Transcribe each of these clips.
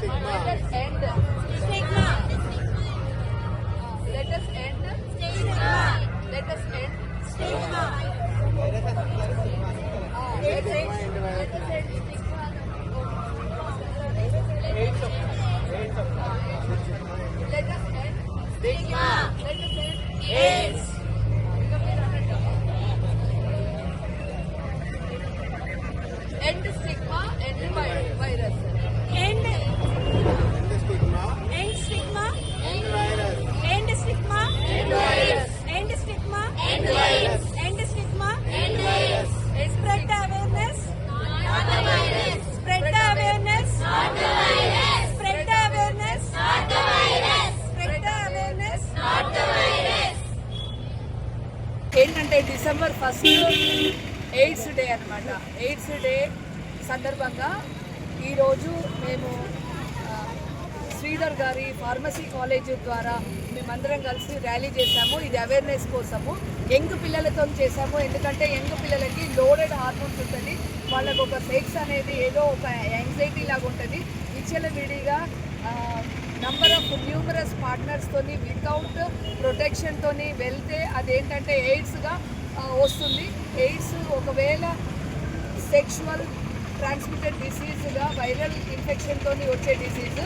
Let's end first AIDS day అనమాట AIDS day సందర్భంగా ఈరోజు మేము శ్రీధర్ గారి ఫార్మసీ కాలేజ్ ద్వారా మేమందరం కలిసి ర్యాలీ చేశాము. ఇది అవేర్నెస్ కోసము. యంగ్ పిల్లలతో చేశాము. ఎందుకంటే యంగ్ పిల్లలకి లోడెడ్ హార్మోన్స్ ఉంటుంది. వాళ్ళకు ఒక సెక్స్ అనేది ఏదో ఒక యాంగ్జైటీ లాగా ఉంటుంది. విచ్చలవిడిగా నంబర్ ఆఫ్ న్యూమరస్ పార్ట్నర్స్తోని వితౌట్ ప్రొటెక్షన్తో వెళ్తే అదేంటంటే ఎయిడ్స్గా వస్తుంది. ఎయిడ్స్ ఒకవేళ సెక్షువల్ ట్రాన్స్మిటెడ్ డిసీజ్గా వైరల్ ఇన్ఫెక్షన్తో వచ్చే డిసీజ్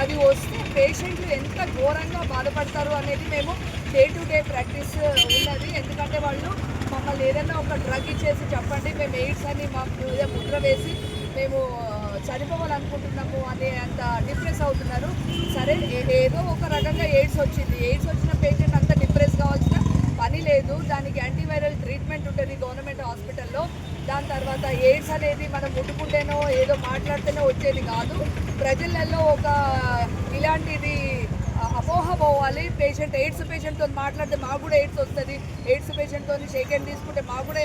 అది వస్తే పేషెంట్లు ఎంత ఘోరంగా బాధపడతారు అనేది మేము డే టు డే ప్రాక్టీస్ ఉన్నది. ఎందుకంటే వాళ్ళు మమ్మల్ని ఏదైనా ఒక డ్రగ్ ఇచ్చేసి చెప్పండి మేము ఎయిడ్స్ అని మా మీద ముద్ర వేసి మేము చనిపోవాలనుకుంటున్నాము అనే అంత డిప్రెస్ అవుతున్నారు. సరే ఏదో ఒక రకంగా ఎయిడ్స్ వచ్చింది. ఎయిడ్స్ వచ్చిన పేషెంట్ అంత డిప్రెస్ కావాల్సిన పని లేదు. దానికి యాంటీవైరల్ ట్రీట్మెంట్ ఉంటుంది గవర్నమెంట్ హాస్పిటల్లో. దాని తర్వాత ఎయిడ్స్ అనేది మనం ముట్టుకుంటేనో ఏదో మాట్లాడితేనో వచ్చేది కాదు. ప్రజలలో ఒక ఇలాంటిది అపోహ పోవాలి. పేషెంట్ ఎయిడ్స్ పేషెంట్తో మాట్లాడితే మాకు కూడా ఎయిడ్స్ వస్తుంది. ఎయిడ్స్ పేషెంట్తో షేక్ హ్యాండ్ తీసుకుంటే మాకు కూడా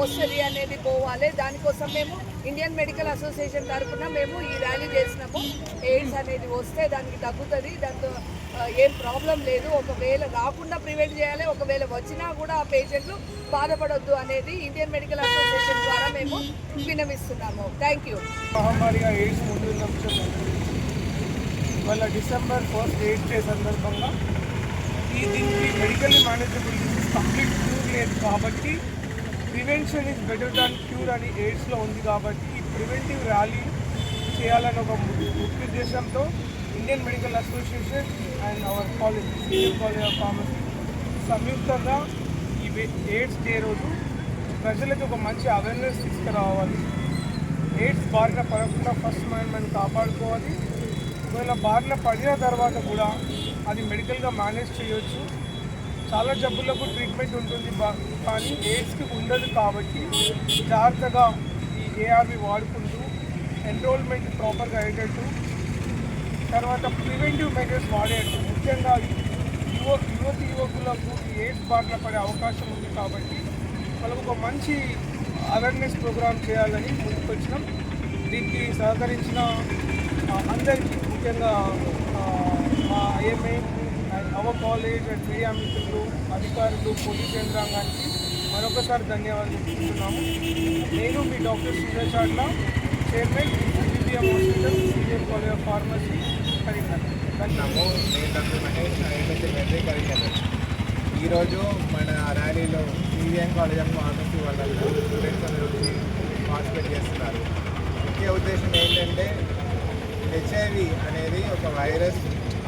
వస్తుంది అనేది పోవాలి. దానికోసం మేము ఇండియన్ మెడికల్ అసోసియేషన్ తరఫున మేము ఈ ర్యాలీ చేసినాము. ఎయిడ్స్ అనేది వస్తే దానికి తగ్గుతుంది. దాంతో ఏం ప్రాబ్లం లేదు. ఒకవేళ రాకుండా ప్రివెంట్ చేయాలి. ఒకవేళ వచ్చినా కూడా ఆ పేషెంట్లు బాధపడొద్దు అనేది ఇండియన్ మెడికల్ అసోసియేషన్ ద్వారా మేము వినవిస్తున్నాము థ్యాంక్ యూ మహమ్మారిగా ఎయిడ్స్ ఇవాళ డిసెంబర్ ఫస్ట్ ఎయిట్ డే సందర్భంగా ఈ దీనికి medically manageable disease complete cure లేదు కాబట్టి prevention is better than cure అని ఎయిడ్స్లో ఉంది కాబట్టి ఈ ప్రివెంటివ్ ర్యాలీ చేయాలని ఒక ముఖ్య ఉద్దేశంతో Indian medical association and our college senior college of pharmacy సంయుక్తంగా ఈ ఎయిడ్స్ డే రోజు ప్రజలకు ఒక మంచి అవేర్నెస్ తీసుకురావాలి. ఎయిడ్స్ బారిన పడకుండా ఫస్ట్ మనం మనం కాపాడుకోవాలి. ఒకవేళ బారిన పడిన తర్వాత కూడా అది మెడికల్గా మేనేజ్ చేయొచ్చు. చాలా జబ్బులకు ట్రీట్మెంట్ ఉంటుంది కానీ ఎయిడ్స్కి ఉండదు కాబట్టి జాగ్రత్తగా ఈ ఏఆర్వి వాడుకుంటూ ఎన్రోల్మెంట్ ప్రాపర్గా అయ్యేటట్టు. తర్వాత ప్రివెంటివ్ మెజర్స్ వాడేట్టు ముఖ్యంగా యువ యువతి యువకులకు ఈ ఎయిడ్స్ బారిన పడే అవకాశం ఉంది కాబట్టి వాళ్ళకు ఒక మంచి అవేర్నెస్ ప్రోగ్రామ్ చేయాలని ముందుకు వచ్చినాం దీనికి సహకరించిన అందరికీ ముఖ్యంగా మా IMA and our college and media మిత్రులు అధికారులు పోలీస్ యంత్రాంగానికి మరొకసారి ధన్యవాదాలు చెప్తున్నాము. నేను మీ doctor Suryachatla chairman CBM hospital senior college of pharmacy Karimnagar. Namo doctor ఈరోజు మన ర్యాలీలో సివిఎం కాలేజ్ ఆఫ్ ఫార్మసీ వాళ్ళందరూ స్టూడెంట్స్ అందరూ వచ్చి పార్టిసిపేట్ చేస్తున్నారు. ముఖ్య ఉద్దేశం ఏంటంటే హెచ్ఐవి అనేది ఒక వైరస్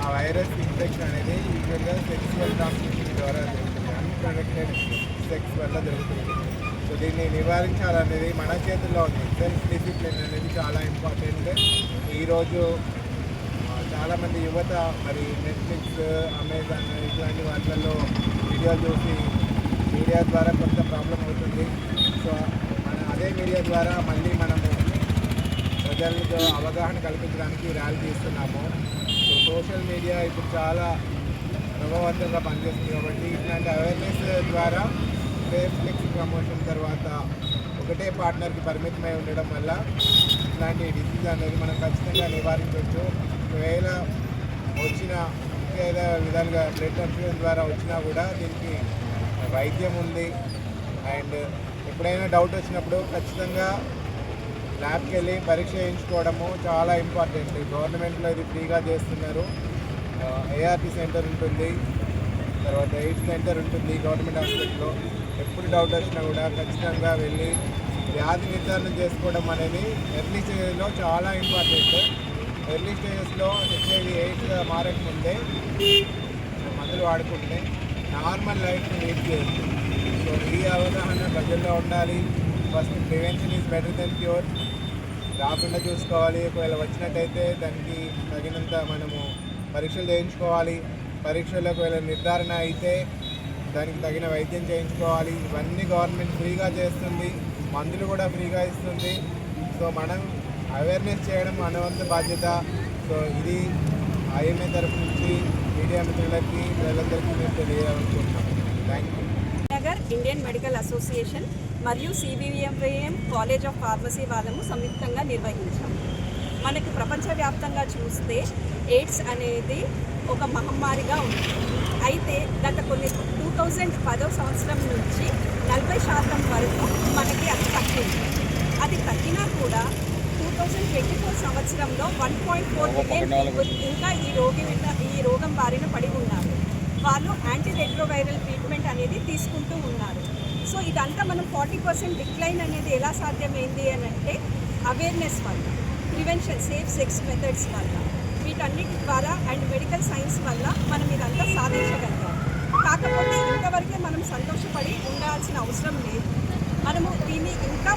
ఆ వైరస్ ఇన్ఫెక్షన్ అనేది యూజువల్గా సెక్సువల్ ట్రాన్స్మిషన్ ద్వారా జరుగుతుంది. అన్ప్రొటెక్టెడ్ సెక్స్ వల్ల జరుగుతుంది. సో దీన్ని నివారించాలనేది మన చేతుల్లో ఉంది. సెల్ఫ్ డిసిప్లిన్ అనేది చాలా ఇంపార్టెంట్ ఈరోజు చాలామంది యువత మరి నెట్ఫ్లిక్స్ అమెజాన్ ఇట్లాంటి వాటిల్లో వీడియోలు చూసి మీడియా ద్వారా కొంత ప్రాబ్లం అవుతుంది. సో మన అదే మీడియా ద్వారా మళ్ళీ ప్రజలకు అవగాహన కల్పించడానికి ర్యాలీ తీస్తున్నాము. సో సోషల్ మీడియా ఇప్పుడు చాలా ప్రభావవంతంగా పనిచేస్తుంది కాబట్టి ఇట్లాంటి అవేర్నెస్ ద్వారా ఫేస్బుక్ ప్రమోషన్ తర్వాత ఒకటే పార్ట్నర్కి పరిమితమై ఉండడం వల్ల ఇట్లాంటి డిసీజ్ అనేది మనం ఖచ్చితంగా నివారించవచ్చు. ఒకవేళ వచ్చిన ఇంకేదో విధాలుగా బ్లడ్ ట్రాన్స్ఫ్యూజన్ ద్వారా వచ్చినా కూడా దీనికి వైద్యం ఉంది. అండ్ ఎప్పుడైనా డౌట్ వచ్చినప్పుడు ఖచ్చితంగా ల్యాబ్కి వెళ్ళి పరీక్ష చేయించుకోవడము చాలా ఇంపార్టెంట్. గవర్నమెంట్లో ఇది ఫ్రీగా చేస్తున్నారు. ఏఆర్టీ సెంటర్ ఉంటుంది. తర్వాత ఎయిడ్ సెంటర్ ఉంటుంది గవర్నమెంట్ హాస్పిటల్లో. ఎప్పుడు డౌట్ వచ్చినా కూడా ఖచ్చితంగా వెళ్ళి వ్యాధి నిర్ధారణ చేసుకోవడం అనేది ఎర్లీ స్టేజ్లో చాలా ఇంపార్టెంట్. ఎర్లీ స్టేజెస్లో హెచ్ఐవి ఎయిడ్స్ మారకముందే మందులు వాడుకుంటే నార్మల్ లైఫ్ని లీడ్ చేయొచ్చు. సో ఈ అవగాహన ప్రజల్లో ఉండాలి. First prevention is better then cure. రాకుండా చూసుకోవాలి. ఒకవేళ వచ్చినట్టయితే దానికి తగినంత మనము పరీక్షలు చేయించుకోవాలి. పరీక్షల్లో ఒకవేళ నిర్ధారణ అయితే దానికి తగిన వైద్యం చేయించుకోవాలి. ఇవన్నీ గవర్నమెంట్ ఫ్రీగా చేస్తుంది. మందులు కూడా ఫ్రీగా ఇస్తుంది. సో మనం అవేర్నెస్ చేయడం మన వంతు బాధ్యత. సో ఇది ఐఎంఏ తరఫు నుంచి మీడియా మిత్రులకి ప్రజలందరికీ మేము తెలియాలనుకుంటున్నాం. Thank you Nagar Indian medical association మరియు సిబివిఎంవిఎం కాలేజ్ ఆఫ్ ఫార్మసీ వాళ్ళము సంయుక్తంగా నిర్వహించాము మనకి ప్రపంచవ్యాప్తంగా చూస్తే ఎయిడ్స్ అనేది ఒక మహమ్మారిగా ఉంది. అయితే గత కొన్ని టూ థౌజండ్ పదో సంవత్సరం నుంచి నలభై శాతం వరకు మనకి అది తగ్గింది. అది తగ్గినా కూడా టూ థౌజండ్ ట్వంటీ ఫోర్ సంవత్సరంలో వన్ పాయింట్ ఫోర్ మిలియన్ ఇంకా ఈ రోగి ఈ రోగం బారిన పడి ఉన్నారు. వాళ్ళు యాంటీ రెట్రోవైరల్ ట్రీట్మెంట్ అనేది తీసుకుంటూ ఉన్నారు. సో ఇదంతా మనం ఫార్టీ పర్సెంట్ డిక్లైన్ అనేది ఎలా సాధ్యమైంది అని అంటే అవేర్నెస్ వల్ల ప్రివెన్షన్ సేఫ్ సెక్స్ మెథడ్స్ వల్ల వీటన్నిటి ద్వారా అండ్ మెడికల్ సైన్స్ వల్ల మనం ఇదంతా సాధించగలిగాం. కాకపోతే ఇంతవరకే మనం సంతోషపడి ఉండాల్సిన అవసరం లేదు. మనము దీన్ని ఇంకా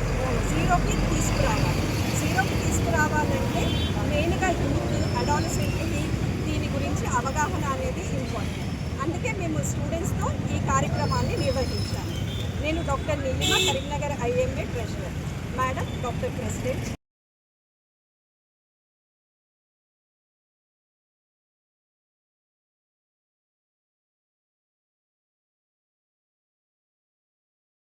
జీరోకి తీసుకురావాలి. జీరోకి తీసుకురావాలంటే మెయిన్గా యూత్ అడాలసెంట్కి దీని గురించి అవగాహన అనేది ఇంపార్టెంట్. అందుకే మేము స్టూడెంట్స్తో ఈ కార్యక్రమాన్ని నిర్వహించాము నేను doctor Neelima Karimnagar IMA treasurer. Madam doctor president.